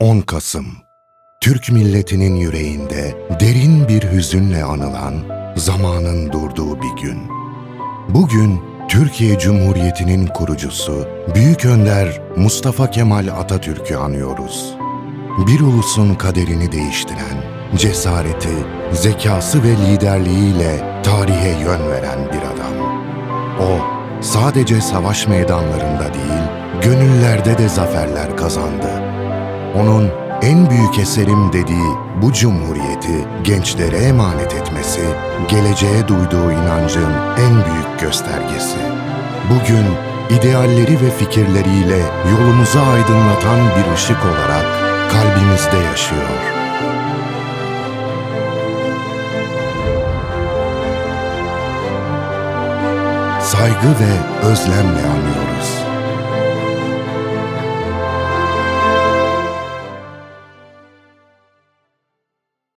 10 Kasım Türk milletinin yüreğinde derin bir hüzünle anılan zamanın durduğu bir gün. Bugün Türkiye Cumhuriyeti'nin kurucusu Büyük Önder Mustafa Kemal Atatürk'ü anıyoruz. Bir ulusun kaderini değiştiren, cesareti, zekası ve liderliğiyle tarihe yön veren bir adam. O sadece savaş meydanlarında değil, gönüllerde de zaferler kazandı. Onun en büyük eserim dediği bu cumhuriyeti gençlere emanet etmesi, geleceğe duyduğu inancın en büyük göstergesi. Bugün idealleri ve fikirleriyle yolumuzu aydınlatan bir ışık olarak kalbimizde yaşıyor. Saygı ve özlemle anıyoruz.